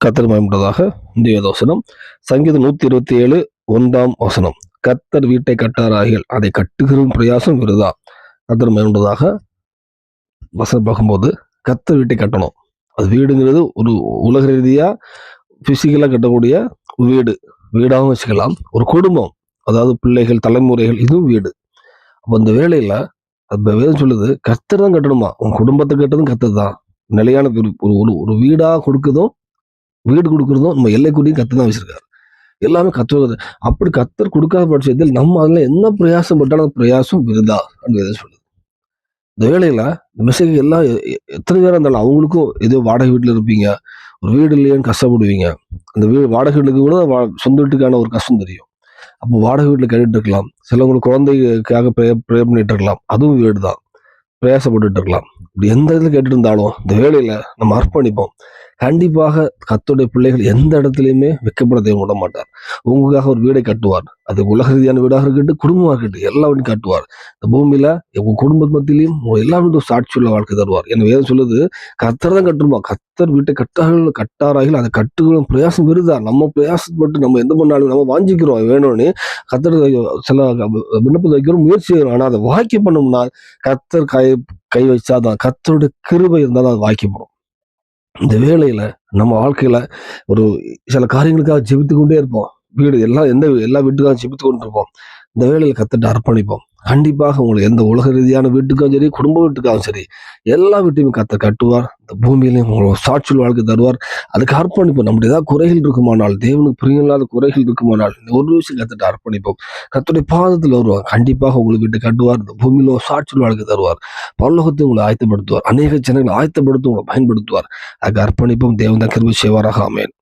கத்தர் மயமுட்டதாக இந்திய தோசனம் சங்கீதம் நூத்தி இருபத்தி ஏழு ஒன்றாம் வசனம். கத்தர் வீட்டை கட்டாராகிகள் அதை கட்டுகிற பிரயாசம் விருதா? கத்தர் மயமுட்டதாக வசனம் பார்க்கும்போது கத்தர் வீட்டை கட்டணும். அது வீடுங்கிறது ஒரு உலக ரீதியாக பிசிக்கலா கட்டக்கூடிய வீடு. வீடாகவும் வச்சுக்கலாம். ஒரு குடும்பம். அதாவது பிள்ளைகள் தலைமுறைகள் இதுவும் வீடு. அப்போ அந்த வேலையில் அது வேதம் சொல்லுது கத்தர் தான் கட்டணுமா? உன் குடும்பத்தை கட்டதும் கத்தர் தான். நிலையான ஒரு ஒரு ஒரு கொடுக்குதும் வீடு கொடுக்குறதும் நம்ம எல்லைக்குடியும் கத்து தான் வச்சிருக்காரு. எல்லாமே கத்துவது அப்படி கத்தர் கொடுக்காத பட்சத்தில் நம்ம அதில் என்ன பிரயாசம் பட்டாலும் பிரயாசம் விருதா அப்படின்னு சொல்லுது. இந்த வேலையில் இந்த மெசேஜ் எல்லாம் எத்தனை பேராக இருந்தாலும் அவங்களுக்கும் ஏதோ வாடகை வீட்டில் இருப்பீங்க. ஒரு வீடு இல்லையேன்னு கஷ்டப்படுவீங்க. அந்த வீடு வாடகை வீட்டுக்கு கூட வா- சொந்த வீட்டுக்கான ஒரு கஷ்டம் தெரியும். அப்போ வாடகை வீட்டில் கேட்டுட்டு இருக்கலாம். சிலவங்களுக்கு குழந்தைக்காக ப்ரே ப்ரே பண்ணிட்டு இருக்கலாம். அதுவும் வீடு தான் பிரயாசப்பட்டுட்டு இருக்கலாம். இப்படி எந்த இதில் கேட்டுட்டு இருந்தாலும் இந்த வேலையில் நம்ம அர்ப்பணிப்போம். கண்டிப்பாக கத்துடைய பிள்ளைகள் எந்த இடத்துலையுமே வெக்கப்பட விட மாட்டார் உங்களுக்காக ஒரு வீடை கட்டுவார். அது உலக ரீதியான வீடாக இருக்கட்டும் குடும்பமாக இருக்கட்டும் எல்லா வீடும் கட்டுவார். இந்த பூமியில உங்க குடும்ப மத்தியிலையும் உங்க எல்லா வீடும் சாட்சியுள்ள வாழ்க்கை தருவார். என்ன வேதம் சொல்லுது கத்தர் தான் கட்டுமா கத்தர் வீட்டை கட்டார்கள் கட்டாராகில் அதை கட்டுகளும் பிரயாசம் வருதா? நம்ம பிரயாசப்பட்டு நம்ம எந்த பண்ணாலும் நம்ம வாஞ்சிக்கிறோம். வேணும்னு கத்தர் சில விண்ணப்பத்தை வைக்கிறோம் முயற்சி செய்யணும் ஆனால் அதை வாக்கியம் பண்ணோம்னா கத்தர் கை கை வச்சாதான் கத்தருடைய கிருபை இருந்தால் அது வாக்கியப்படும் இந்த வேலையில் நம்ம வாழ்க்கையில் ஒரு சில காரியங்களுக்காக ஜெபித்து கொண்டே இருப்போம். வீடு எல்லாம் எந்த எல்லா வீட்டுக்காக ஜெபித்து கொண்டு இருப்போம் இந்த வேலையில் கத்துட்டு அர்ப்பணிப்போம். கண்டிப்பாக உங்களுக்கு எந்த உலக ரீதியான வீட்டுக்கும் சரி குடும்ப வீட்டுக்காகவும் சரி எல்லா வீட்டையும் கத்த கட்டுவார். இந்த பூமியிலையும் உங்களுக்கு சாட்சியில் வாழ்க்கை தருவார். அதுக்கு அர்ப்பணிப்பு நம்முடைய ஏதாவது குறைகள் இருக்குமானால் தேவனுக்கு பிரியமில்லாத குறைகள் இருக்குமானால் இந்த ஒரு விஷயம் கத்துட்டு அர்ப்பணிப்போம். கத்துடைய பாதத்தில் வருவார். கண்டிப்பாக உங்களுக்கு வீட்டை கட்டுவார். இந்த பூமியில ஒரு சாட்சியில் வாழ்க்கை தருவார். பல்லோகத்தை உங்களை ஆயத்தப்படுத்துவார். அநேக ஜனங்களை ஆயத்தப்படுத்தி உங்களை பயன்படுத்துவார். அதுக்கு அர்ப்பணிப்பும். தேவன் தான் கிருபி செய்வாராக. ஆமென்.